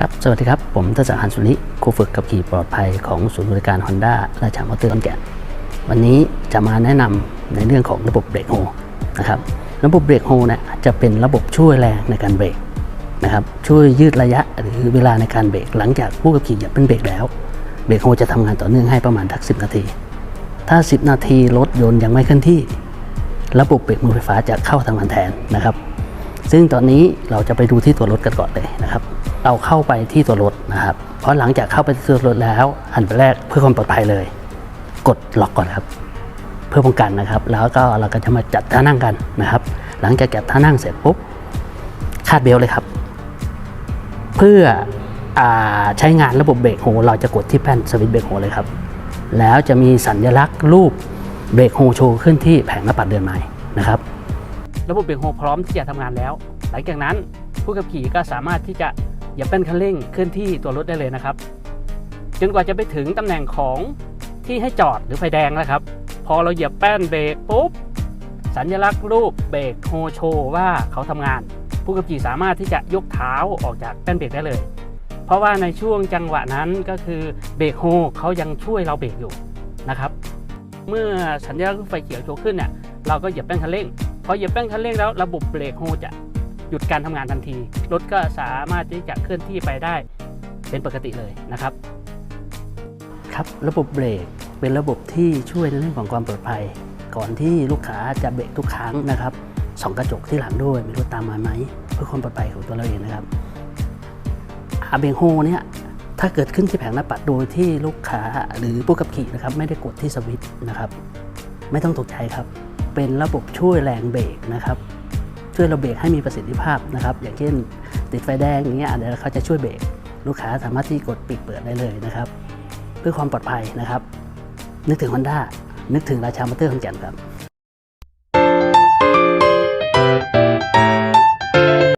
ครับ สวัสดีครับ ผมทศหันสุนิครูฝึกขับขี่ปลอดภัยของศูนย์บริการ Honda ราชามอเตอร์ขอนแก่น วันนี้จะมาแนะนำในเรื่องของระบบเบรกโฮนะครับ ระบบเบรกโฮเนี่ยจะเป็นระบบช่วยแรงในการเบรกนะครับ ช่วยยืดระยะหรือเวลาในการเบรกหลังจากผู้ขับขี่เหยียบเป็นเบรกแล้ว เบรกโฮจะทำงานต่อเนื่องให้ประมาณทัก10นาที ถ้า 10 นาทีรถยนต์ยังไม่เคลื่อนที่ ระบบเบรกมือไฟฟ้าจะเข้าทำงานแทนนะครับ ซึ่งตอนนี้เราจะไปดูที่ตัวรถกันก่อนเลยนะครับ เราเข้าไปที่ตัวรถนะครับ เพราะหลังจากเข้าไปที่ตัวรถแล้วอันดับแรกเพื่อความปลอดภัยเลย กดล็อกก่อนครับ เพื่อป้องกันนะครับ แล้วก็เราก็จะมาจัดท่านั่งกันนะครับ หลังจากจัดท่านั่งเสร็จปุ๊บคาดเบลเลยครับ เพื่ออใช้งานระบบเบรกโฮเราจะกดที่แป้นสวิตช์เบรกโฮเลยครับ แล้วจะมีสัญลักษณ์รูปเบรกโฮโชว์ขึ้นที่แผงหน้าปัดเดินไม้นะครับ ระบบเบรกโฮพร้อมที่จะทำงานแล้ว หลังจากนั้นผู้ขับขี่ก็สามารถที่จะ เหยียบเป็นคันเร่งเคลื่อนที่ตัวรถได้เลยนะครับ จนกว่าจะไปถึงตำแหน่งของที่ให้จอดหรือไฟแดงนะครับ พอเราเหยียบแป้นเบรกปุ๊บสัญลักษณ์รูปเบรกโฮโชว่าเขาทำงาน ผู้ขับขี่สามารถที่จะยกเท้าออกจากแป้นเบรกได้เลย เพราะว่าในช่วงจังหวะนั้นก็คือเบรกโฮเขายังช่วยเราเบรกอยู่นะครับ เมื่อสัญลักษณ์ไฟเขียวโชว์ขึ้นเนี่ยเราก็เหยียบแป้นคันเร่ง พอเหยียบแป้นคันเร่งแล้วระบบเบรกโฮจะ หยุดการทำงานทันที รถก็สามารถที่จะเคลื่อนที่ไปได้เป็นปกติเลยนะครับ ครับระบบเบรกเป็นระบบที่ช่วยในเรื่องของความปลอดภัย ก่อนที่ลูกค้าจะเบรกทุกครั้งนะครับส่องกระจกที่หลังด้วยมีรถตามมาไหมเพื่อความปลอดภัยของตัวเราเองนะครับอาเบรกโฮเนี่ยถ้าเกิดขึ้นที่แผงหน้าปัดโดยที่ลูกค้าหรือผู้ขับขี่นะครับ ไม่ได้กดที่สวิตช์นะครับ ไม่ต้องตกใจครับ เป็นระบบช่วยแรงเบรกนะครับ ช่วยเราเบรกให้มีประสิทธิภาพนะครับ อย่างเช่น ติดไฟแดงอย่างเงี้ยเดี๋ยวเขาจะช่วยเบรกลูกค้าสามารถที่กดปิดเปิดได้เลยนะครับ เพื่อความปลอดภัยนะครับ นึกถึง Honda นึกถึงราชามอเตอร์ขอนแก่นครับ